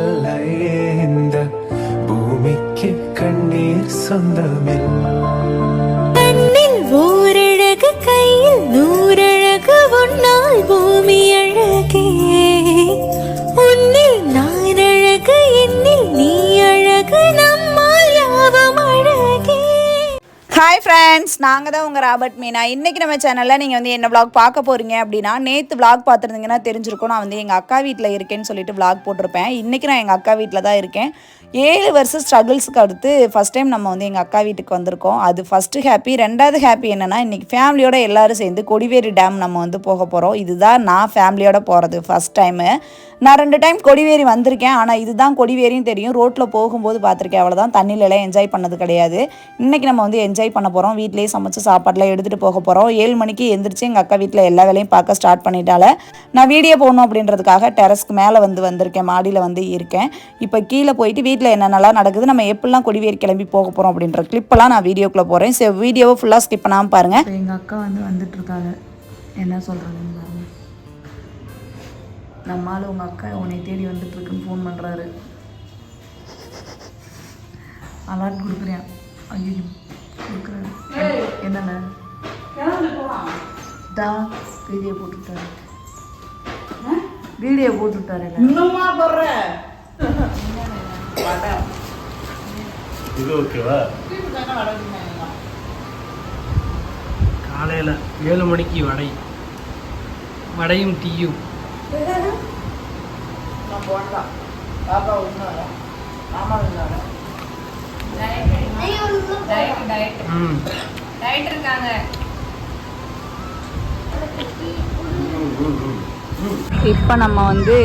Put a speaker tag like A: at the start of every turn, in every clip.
A: எல்லையே இந்த பூமிக்கு கண்ணீர் சொந்தமில்லை
B: கண்ணில் ஓரழகு கையில் நூறழகு உன்னால் பூமி அழகே உன்னில் நான் அழகு என்னில் நீ அழகு நம்மால் யாவும் அழகே
C: ஹாய் ஃப்ரெண்ட்ஸ் நாங்கள் தான் உங்கள் ராபர்ட் மீனா இன்றைக்கி நம்ம சேனலில் நீங்கள் வந்து என்ன விளாக் பார்க்க போகிறீங்க அப்படின்னா நேற்று விளாக் பார்த்துருந்தீங்கன்னா தெரிஞ்சிருக்கும். நான் வந்து எங்கள் அக்கா வீட்டில் இருக்கேன்னு சொல்லிட்டு விளாக் போட்டிருப்பேன். இன்றைக்கி நான் எங்கள் அக்கா வீட்டில் தான் இருக்கேன். ஏழு வருஷம் ஸ்ட்ரகிள்ஸுக்கு அடுத்து ஃபஸ்ட் டைம் நம்ம வந்து எங்கள் அக்கா வீட்டுக்கு வந்திருக்கோம். அது ஃபஸ்ட்டு ஹாப்பி ரெண்டாவது ஹாப்பி என்னென்னா இன்றைக்கி ஃபேமிலியோட எல்லாரும் சேர்ந்து கொடிவேரி டேம் நம்ம வந்து போக போகிறோம் இதுதான் நான் ஃபேமிலியோட போகிறது ஃபஸ்ட் டைமு நான் ரெண்டு டைம் கொடிவேரி வந்திருக்கேன். ஆனால் இதுதான் கொடிவேரியும் தெரியும். ரோட்டில் போகும்போது பார்த்துருக்கேன். அவ்வளோதான் தண்ணியிலலாம் என்ஜாய் பண்ணது கிடையாது. இன்றைக்கி நம்ம வந்து என்ஜாய் பண்ண போகிறோம் வீட்டிலேயே சமைச்சு சாப்பாடுலாம் எடுத்துகிட்டு போக போகிறோம் ஏழு மணிக்கு எந்திரிச்சு எங்கள் அக்கா வீட்டில் எல்லா வேலையும் பார்க்க ஸ்டார்ட் பண்ணிட்டால. நான் வீடியோ போடணும் அப்படின்றதுக்காக டெரஸ்க்கு மேலே வந்து வந்திருக்கேன். மாடியில் வந்து இருக்கேன். இப்போ கீழே போயிட்டு வீட்டில் என்னென்னலாம் நடக்குது நம்ம எப்படிலாம் கொடிவேரி கிளம்பி போக போகிறோம் அப்படின்ற கிளிப்பெல்லாம் நான் வீடியோக்குள்ளே போகிறேன் சரி வீடியோவை ஃபுல்லாக ஸ்கிப் பண்ணாமல் பாருங்கள்
D: எங்கள் அக்கா வந்து வந்துட்டுருக்காங்க என்ன சொல்கிறாங்கன்னு பாருங்க. நம்மளால உங்கள் அக்கா உன்னை தேடி வந்துட்டு இருக்குன்னு ஃபோன் பண்ணுறாரு அலாட் கொடுக்குறேன். ஐயோ கொடுக்குறாரு. என்னங்க? தா வீடியோ போட்டுட்டாரு. வீடியோ போட்டுட்டாரு
E: இது ஓகேவா?
F: காலையில் ஏழு மணிக்கு வடை. வடையும் டீயும். ம்.
C: இப்போ நம்ம வந்து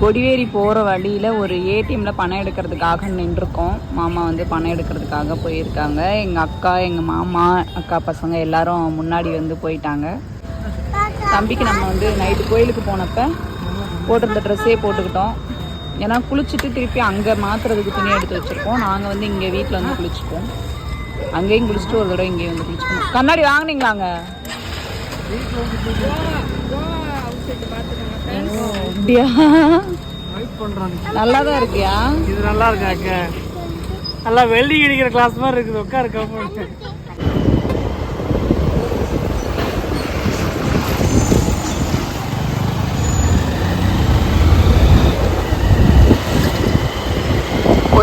C: கொடிவேரி போகிற வழியில் ஒரு ஏடிஎம்மில் பணம் எடுக்கிறதுக்காக நின்றுருக்கோம். மாமா வந்து பணம் எடுக்கிறதுக்காக போயிருக்காங்க. எங்கள் அக்கா எங்கள் மாமா அக்கா பசங்க எல்லாரும் முன்னாடி வந்து போயிட்டாங்க. தம்பிக்கு நம்ம வந்து நைட்டு கோயிலுக்கு போனப்ப போட்டிருந்த ட்ரெஸ்ஸே போட்டுக்கிட்டோம். ஏன்னா குளிச்சுட்டு திருப்பி அங்கே மாற்றுறதுக்கு துணி எடுத்து வச்சுருக்கோம். நாங்கள் வந்து இங்கே வீட்டில் வந்து குளிச்சுப்போம். அங்கேயும் குளிச்சுட்டு ஒரு தடவை இங்கேயும் வந்து குளிச்சுப்போம். கண்ணாடி வாங்குனீங்களாங்க? அப்படியா? நல்லா தான் இருக்கியா?
F: இது நல்லா இருக்கா அக்கா? நல்லா வெல்டிங் அடிக்கிற கிளாஸ் மாதிரி இருக்குது.
C: உட்காருக்கா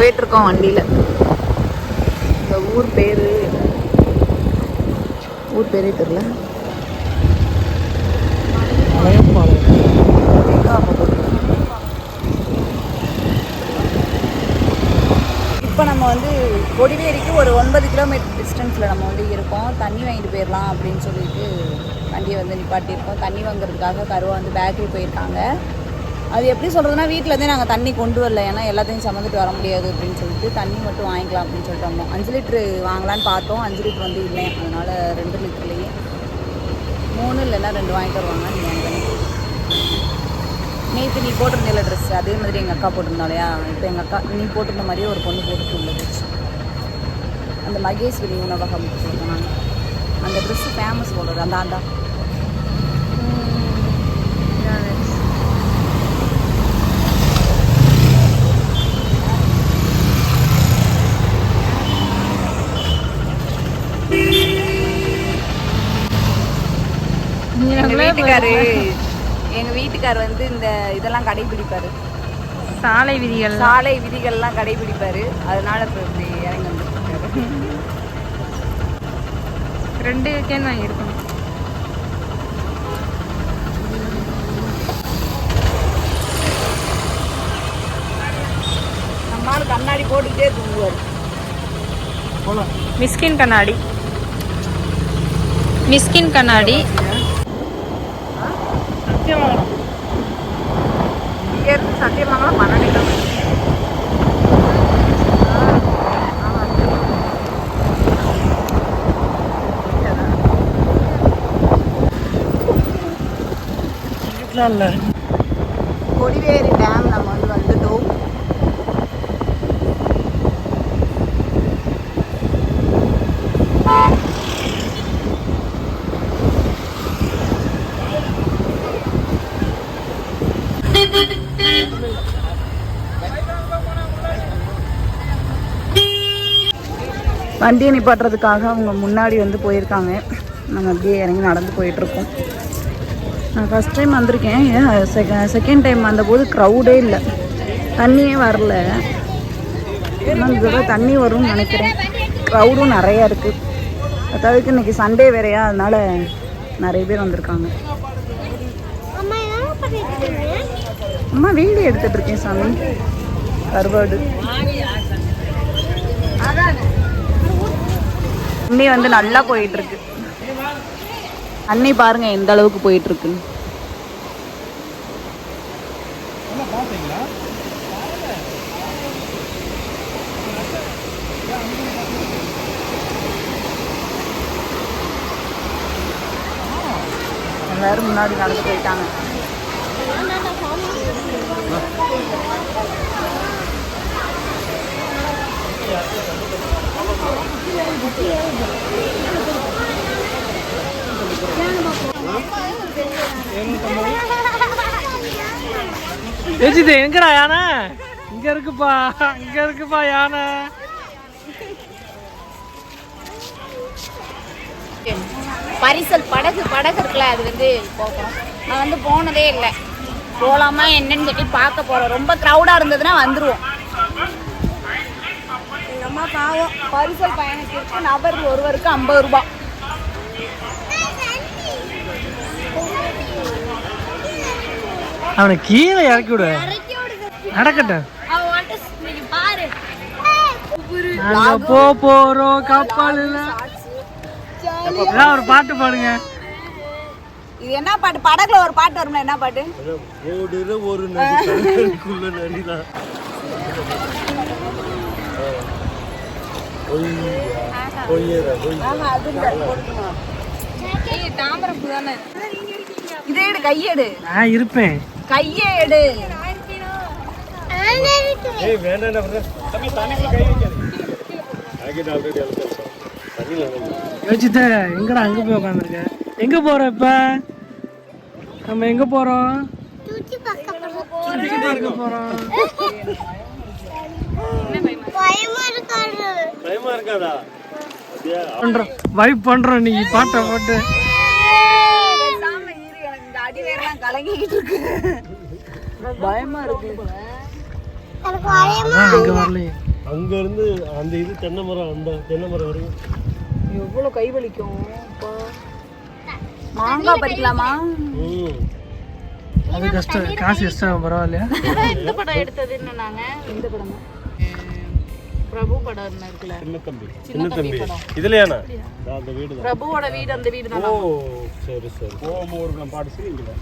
C: போயிட்டுருக்கோம் வண்டியில். இந்த ஊர் பேர் ஊர் பேரே தெரியல. இப்போ நம்ம வந்து கொடிவேரிக்கு ஒரு ஒன்பது கிலோமீட்டர் டிஸ்டன்ஸில் நம்ம வந்து இருக்கோம். தண்ணி வாங்கிட்டு போயிடலாம் அப்படின்னு சொல்லிட்டு வண்டியை வந்து நிப்பாட்டியிருக்கோம். தண்ணி வாங்குறதுக்காக கருவா வந்து பேக்கரி போயிருக்காங்க. அது எப்படி சொல்கிறதுனா வீட்டிலேருந்தே நாங்கள் தண்ணி கொண்டு வரல. ஏன்னா எல்லாத்தையும் சமந்துட்டு வர முடியாது அப்படின்னு சொல்லிட்டு தண்ணி மட்டும் வாங்கிக்கலாம் அப்படின்னு சொல்லிட்டு வந்தோம். அஞ்சு லிட்ரு வாங்கலான்னு பார்த்தோம். அஞ்சு லிட்ரு வந்து இல்லை. அதனால் ரெண்டு லிட்டர்லேயே மூணு இல்லைன்னா ரெண்டு வாங்கிட்டு வருவாங்க. நேற்று நீ போட்டிருந்தல ட்ரெஸ் அதே மாதிரி எங்கள் அக்கா போட்டிருந்தாலையா இப்போ எங்கள் அக்கா நீ போட்டிருந்த மாதிரியே ஒரு பொண்ணு போட்டுட்டு உள்ளது அந்த மகேஸ்வரி உணவகம் சொல்லுவோம் நாங்கள் அந்த ட்ரெஸ்ஸு ஃபேமஸ் போடுறது. அந்த ஆண்டா எங்க வீட்டுக்காரு எங்க வீட்டுக்கார் வந்து இந்த இதெல்லாம் கடைபிடிப்பாரு.
D: சாலை விதிகள்.
C: சாலை விதிகள்லாம் கடைபிடிப்பாரு. அதனால இப்போ இப்படி இறங்கி வந்துருக்காரு
D: ரெண்டு கேன் வாங்கியிருக்கணும்
C: நம்மளால கண்ணாடி போட்டுக்கிட்டே தூங்குவார்.
D: மிஸ்கின் கண்ணாடி. மிஸ்கின் கண்ணாடி.
F: சத்தியமங்கலம். இங்கேருந்து சத்தியமங்கலம் பன்னெண்டு கிலோமீட்டர்.
C: கொடிவேரி டேம் நம்ம வந்து வந்துட்டோம். வண்டியை நிப்பாட்டுறதுக்காக அவங்க முன்னாடி வந்து போயிருக்காங்க. நம்ம அப்படியே இறங்கி நடந்து போயிட்டுருக்கோம். நான் ஃபஸ்ட் டைம் வந்திருக்கேன். செகண்ட் செகண்ட் டைம் வந்தபோது க்ரௌடே இல்லை. தண்ணியே வரல. ஆனால் இந்த தடவை தண்ணி வரும்னு நினைக்கிறேன். க்ரௌடும் நிறையா இருக்குது அதாவது இன்னைக்கு சண்டே வேறையா? அதனால நிறைய பேர் வந்திருக்காங்க. அம்மா வீடியோ எடுத்துட்டு இருக்கேன் சாமி. கருவாடு. தண்ணி வந்து நல்லா போயிட்டு இருக்கு தண்ணி பாருங்க எந்த அளவுக்கு போயிட்டு இருக்கு எல்லாரும் முன்னாடி நடந்து போயிட்டாங்க.
F: எஜிது எங்கடா யானை? இங்க இருக்குப்பா இங்க இருக்குப்பா யானை.
G: பரிசல் படகு படகு இருக்குல்ல அது வந்து போகும் நான் வந்து போனதே இல்லை. போகலாமா என்னன்னு சொல்லி பார்க்க போகிறோம் ரொம்ப க்ரௌடாக இருந்ததுன்னா வந்துருவோம்.
C: அம்மா பாவம் பரிசல் பயணத்திற்கு நபர் ஒருவருக்கு ஐம்பது ரூபாய்
F: அவனை கீழே இறக்கி விடு. நடக்கட்டும். போ போறோம் கப்பல் ஒரு பாட்டு பாடுங்க.
C: இது என்ன பாட்டு? படகுல ஒரு பாட்டு வரும்ல என்ன பாட்டு?
E: ஓடுற ஒரு
C: இதே எடு கையெடு
F: நான் இருப்பேன்
C: கையே எடு
E: ஏய் வேண்டாம் தம்பி தண்ணிக்குள்ள கை ஆல்ரெடி அழுத்தம்
F: யோசித்த எங்கடா அங்க போய் உட்காந்துருக்க எங்க போற இப்ப நம்ம எங்க போறோம் போறோம்
E: பயமா இருக்காதா?
F: பண்றோம். வைப் பண்றோம் நீ பாட்டை போட்டு.
C: இந்த அடி வேறலாம் கலங்கிக்கிட்டு இருக்கு. பயமா இருக்கு
F: அங்க வரலையே.
E: அங்க இருந்து அந்த இது தென்னை மரம் அந்த தென்னை மரம் வரைக்கும்
C: எவ்வளவு கை வலிக்கும். மாங்காய் பறிக்கலாமா?
F: அது கஷ்டம். காசு எக்ஸ்ட்ரா பரவாயில்லையா?
G: இந்த படம் நாங்கள்
C: இந்த படமா?
G: பிரபு படம் ஒண்ணு இருக்குல்ல?
E: சின்ன தம்பி. சின்ன தம்பி இதுலயாண்ணா அந்த வீடு தான்.
G: பிரபுவோட வீடு அந்த வீடு
E: ஓ சரி சரி. ஓ ஒரு பாட்டு சரிங்களா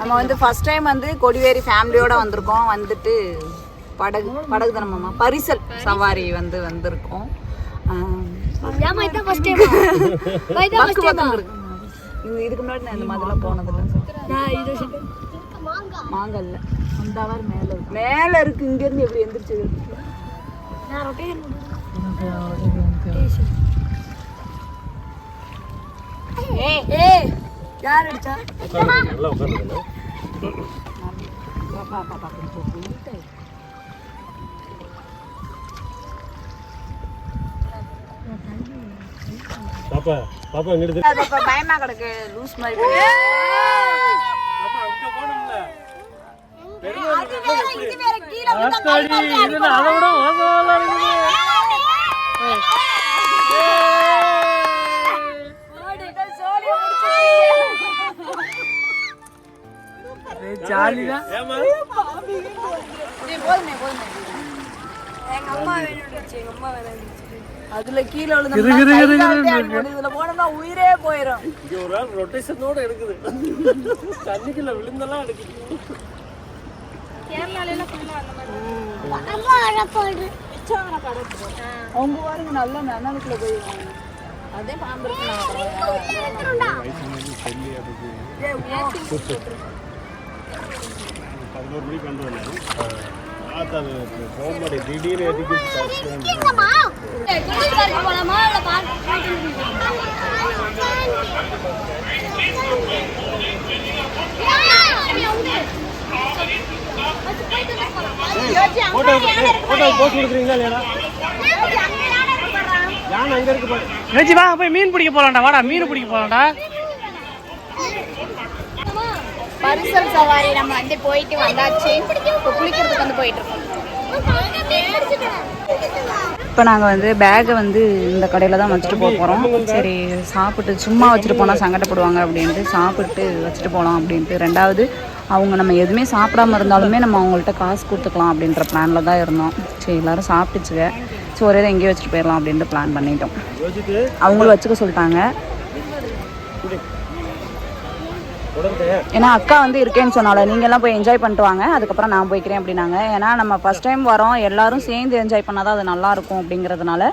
C: நம்ம வந்து ஃபர்ஸ்ட் டைம் வந்து கொடிவேரி ஃபேமிலியோட வந்திருக்கோம். வந்துட்டு படகு படகு தானம்மா பரிசல் சவாரி வந்து வந்திருக்கோம். இதுக்கு முன்னாடி நான் இந்த மாதிரிலாம் போனதில்லை. மாங்காய் இல்லை. அந்த அவர் மேலே இருக்கு. மேலே இருக்கு. இங்கேருந்து எப்படி எந்திரிச்சு யார் அடிச்சா?
E: உட்காந்துருக்கேன் பாப்பா பாப்பா எங்கிட்ட
C: அது இப்ப பயமா கிடக்கு. லூஸ் மாதிரி.
E: பாப்பா அங்க போனோம்ல
F: அதை விட மோசமா இருக்குது ஜாலிதான்.
E: ஏமா
C: அதுல கீழே. இதுல போனோம்னா உயிரே போயிடும்
E: இங்க ஒரு ஆள் ரொட்டேஷனோட எடுக்குது. தண்ணிக்குள்ள விழுந்தெல்லாம் எடுக்குது
C: அவங்க பாருங்க நல்ல நனவுக்குள்ள போயிருக்காங்க
G: அதே பாம்பு இருக்கு
C: ஏய்,
E: பதினோரு மணிக்கு வந்தோம் பார்த்தா அது போக மாட்டேன் திடீர்னு எதுக்கு
B: போலாமா இல்ல
E: ஃபோட்டோ ஃபோட்டோ போஸ்ட் கொடுக்குறீங்களா இல்லையா யானை அங்கே இருக்கு பாரு
F: நினைச்சு வா போய் மீன் பிடிக்க போலாம்டா. வாடா மீன் பிடிக்க போலாம்டா.
G: பரிசல் சவாரி நம்ம வந்து போயிட்டு வந்தாச்சு. இப்போ குளிக்கிறதுக்கு வந்து போயிட்டு இருக்கோம்.
C: இப்போ நாங்கள் வந்து பேக்கை வந்து இந்த கடையில் தான் வச்சுட்டு போக போகிறோம் சரி சாப்பிட்டு சும்மா வச்சுட்டு போனால் சங்கடப்படுவாங்க அப்படின்ட்டு சாப்பிட்டு வச்சுட்டு போகலாம் அப்படின்ட்டு. ரெண்டாவது அவங்க நம்ம எதுவுமே சாப்பிடாம இருந்தாலுமே நம்ம அவங்கள்ட்ட காசு கொடுத்துக்கலாம் அப்படின்ற பிளானில் தான் இருந்தோம். சரி எல்லாரும் சாப்பிட்டுச்சுங்க. ஸோ ஒரே எங்கேயோ வச்சுட்டு போயிடலாம் அப்படின்ட்டு பிளான் பண்ணிட்டோம். அவங்களும் வச்சுக்க சொல்லிட்டாங்க. ஏன்னா அக்கா வந்து இருக்கேன்னு சொன்னால. நீங்கெல்லாம் போய் என்ஜாய் பண்ணிட்டு வாங்க. அதுக்கப்புறம் நான் போய்க்கிறேன் அப்படின்னாங்க. ஏன்னா நம்ம ஃபர்ஸ்ட் டைம் வரோம். எல்லாரும் சேர்ந்து என்ஜாய் பண்ணாதான் அது நல்லா இருக்கும் அப்படிங்கிறதுனால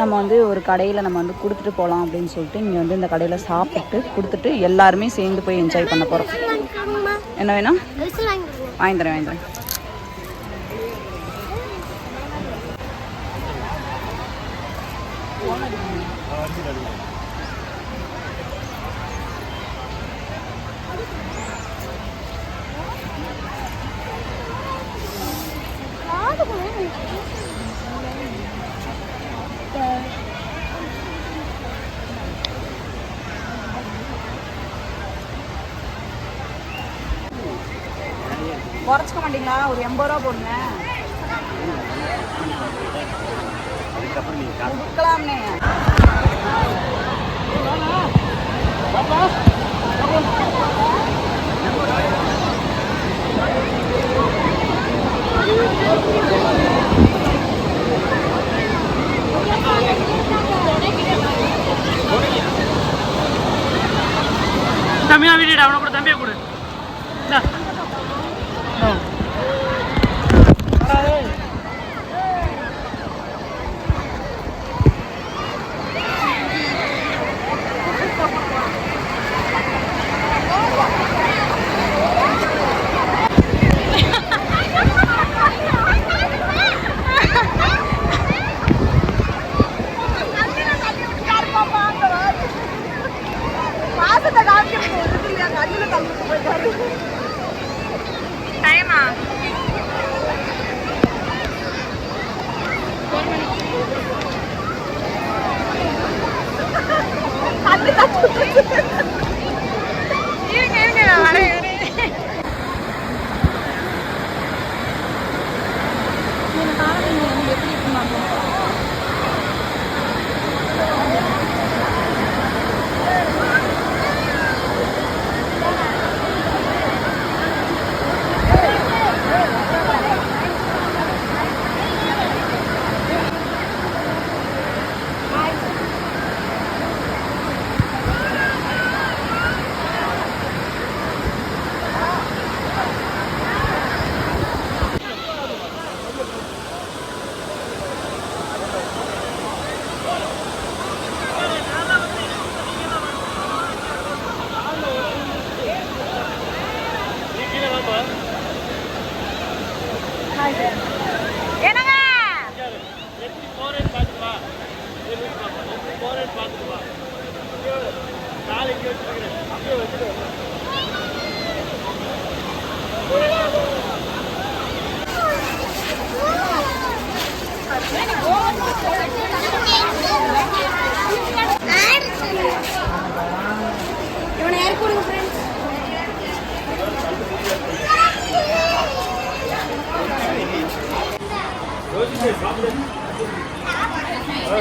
C: நம்ம வந்து ஒரு கடையில் நம்ம வந்து கொடுத்துட்டு போகலாம் அப்படின்னு சொல்லிட்டு இங்கே வந்து இந்த கடையில் சாப்பிட்டு கொடுத்துட்டு எல்லாருமே சேர்ந்து போய் என்ஜாய் பண்ண போகிறோம் என்ன வேணும்? வாங்கி தரேன் வாங்கி தரேன். குறைச்சிக்க மாட்டீங்களா? ஒரு எண்பது ரூபா போடுங்க. கொடுக்கலாம்னே.
F: தம்பியா வீடியோடா அவனை கூட தம்பியை கொடு 我没有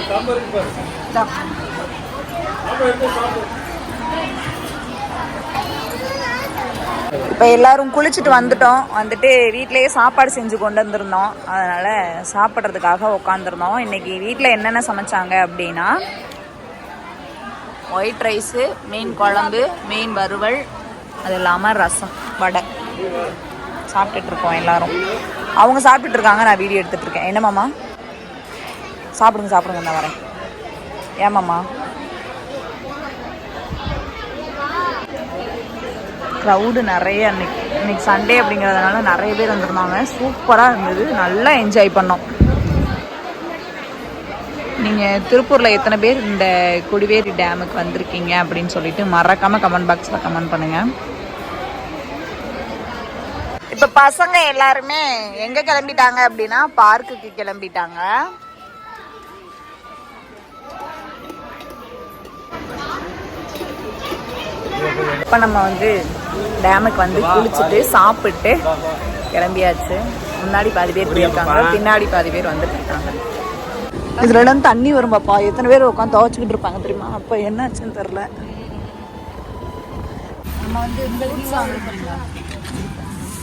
E: சாம்பார் இருக்கு பாரு
C: இந்தா.
E: சாம்பார் எடுத்து சாப்பிடு
C: இப்போ எல்லாரும் குளிச்சுட்டு வந்துட்டோம். வந்துட்டு வீட்டிலேயே சாப்பாடு செஞ்சு கொண்டு வந்திருந்தோம். அதனால் சாப்பிட்றதுக்காக உட்காந்துருந்தோம் இன்னைக்கு வீட்டில் என்னென்ன சமைச்சாங்க அப்படின்னா ஒயிட் ரைஸு மீன் குழம்பு மீன் வறுவல் அது இல்லாமல் ரசம் வடை. சாப்பிட்டுட்ருக்கோம் எல்லாரும். அவங்க சாப்பிட்டுட்ருக்காங்க நான் வீடியோ எடுத்துட்டு இருக்கேன். என்ன சாப்பிடுங்க சாப்பிடுங்க நான் வரேன். ஏமாம்மா க்ரௌடு நிறைய அன்னைக்கு இன்னைக்கு சண்டே அப்படிங்கிறதுனால நிறைய பேர் வந்திருந்தாங்க. சூப்பராக இருந்தது. நல்லா என்ஜாய் பண்ணோம். நீங்கள் திருப்பூரில் எத்தனை பேர் இந்த கொடிவேரி டேமுக்கு வந்திருக்கீங்க அப்படின்னு சொல்லிட்டு மறக்காமல் கமெண்ட் பாக்ஸில் கமெண்ட் பண்ணுங்கள் இப்போ பசங்க எல்லாருமே எங்கே கிளம்பிட்டாங்க அப்படின்னா பார்க்குக்கு கிளம்பிட்டாங்க. இப்போ நம்ம வந்து டேமுக்கு வந்து குளிச்சுட்டு சாப்பிட்டு கிளம்பியாச்சு. முன்னாடி பாதி பேர் போயிருக்காங்க. பின்னாடி பாதி பேர் வந்துட்டு இருக்காங்க இதுல எல்லாம் தண்ணி வரும் பாப்பா எத்தனை பேர் உட்காந்து துவச்சிக்கிட்டு இருப்பாங்க தெரியுமா? அப்போ என்னாச்சுன்னு தெரில நம்ம வந்து ஃப்ரூட்ஸ் வாங்குறீங்களா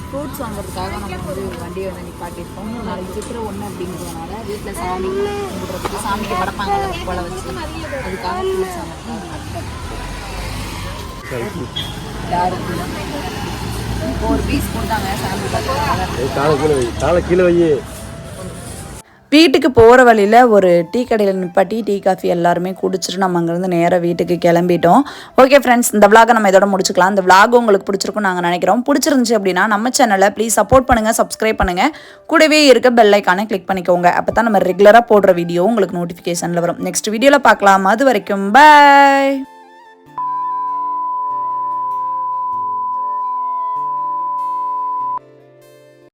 C: ஃப்ரூட்ஸ் வாங்குறதுக்காக நம்ம வந்து வண்டியை வந்து நிப்பாட்டியிருக்கோம். நாளைக்கு சித்திரை ஒன்று அப்படிங்கிறதுனால வீட்டில் சாமி கும்பிட்றதுக்கு சாமிக்கு படைப்பாங்க போல வச்சு அதுக்காக ஃப்ரூட்ஸ் வாங்குறதுக்காக. வீட்டுக்கு போகிற வழியில் ஒரு டீ கடையில் நிப்பாட்டி டீ காஃபி எல்லாருமே குடிச்சிட்டு நம்ம அங்கேருந்து நேராக வீட்டுக்கு கிளம்பிட்டோம். ஓகே ஃப்ரெண்ட்ஸ் இந்த விளாகை நம்ம இதோட முடிச்சுக்கலாம். இந்த விளாக் உங்களுக்கு பிடிச்சிருக்கும் நாங்கள் நினைக்கிறோம். பிடிச்சிருந்துச்சு அப்படின்னா நம்ம சேனலை ப்ளீஸ் சப்போர்ட் பண்ணுங்கள் சப்ஸ்கிரைப் பண்ணுங்கள் கூடவே இருக்க பெல் ஐக்கானை கிளிக் பண்ணிக்கோங்க. அப்போ தான் நம்ம ரெகுலராக போடுற வீடியோ உங்களுக்கு நோட்டிஃபிகேஷனில் வரும். நெக்ஸ்ட் வீடியோவில் பார்க்கலாம். அது வரைக்கும் பாய்